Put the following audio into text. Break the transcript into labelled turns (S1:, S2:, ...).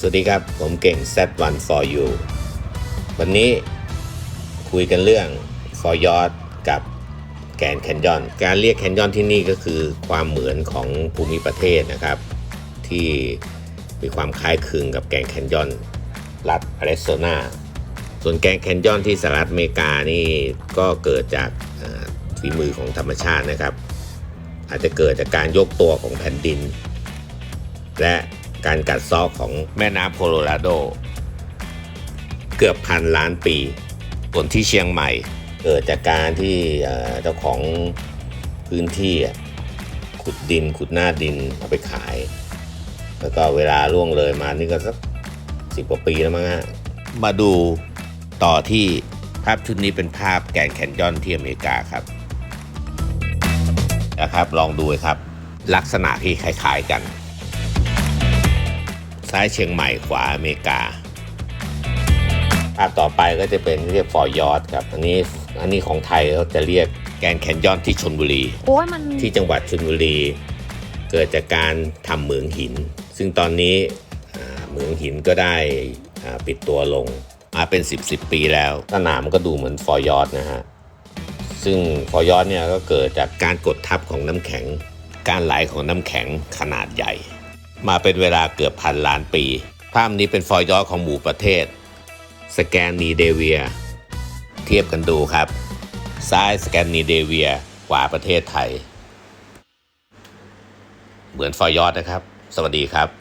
S1: สวัสดีครับ ผมเก่ง Z1 for you วันนี้คุยกันเรื่อง for y o r d กับแกนแคนยอน การเรียกแคนยอนที่นี่ก็คือความเหมือนของภูมิประเทศนะครับ ที่มีความคล้ายคลึงกับแกนแคนยอนรัฐอาริโซนา ส่วนแกนแคนยอนที่สหรัฐอเมริกานี่ก็เกิดจากเอ่อฝีมือของธรรมชาตินะครับ อาจจะเกิดจากการยกตัวของแผ่นดิน และ การกัดเซอกของแม่น้ำโคโลราโด เกือบพันล้านปีส่วนที่เชียงใหม่ เกิดจากการที่เจ้าของพื้นที่ขุดดินขุดหน้าดินเอาไปขาย แล้วก็เวลาล่วงเลยมานี่ก็สักสิบกว่าปีแล้วมั้งฮะมาดูต่อที่ภาพชุดนี้เป็นภาพแกนแคนยอนที่อเมริกาครับนะครับ ลองดูครับ ลักษณะที่คล้ายๆกัน ซ้ายเชียงใหม่ขวาอเมริกาภาพต่อไปก็จะเป็นเรียกฟอร์ยอดครับ อันนี้อันนี้ของไทยเขาจะเรียกแกรนด์แคนยอนที่ชนบุรี
S2: โอ้ยมัน
S1: ที่จังหวัดชลบุรี เกิดจากการทำเหมืองหิน ซึ่งตอนนี้อ่าเหมืองหินก็ได้อ่าปิดตัวลงมาเป็น 10บสปีแล้วสนามก็ดูเหมือนฟอร์ยอดนะฮะ ซึ่งฟอร์ยอดเนี่ยก็เกิดจากการกดทับของน้ำแข็ง การไหลของน้ำแข็งขนาดใหญ่ มาเป็นเวลาเกือบพันล้านปี ภาพนี้เป็นฟอร์ยอของหมู่ประเทศ สแกนนีเดเวีย เทียบกันดูครับ ซ้ายสแกนนีเดเวียขวาประเทศไทย เหมือนฟอร์ยอดนะครับ สวัสดีครับ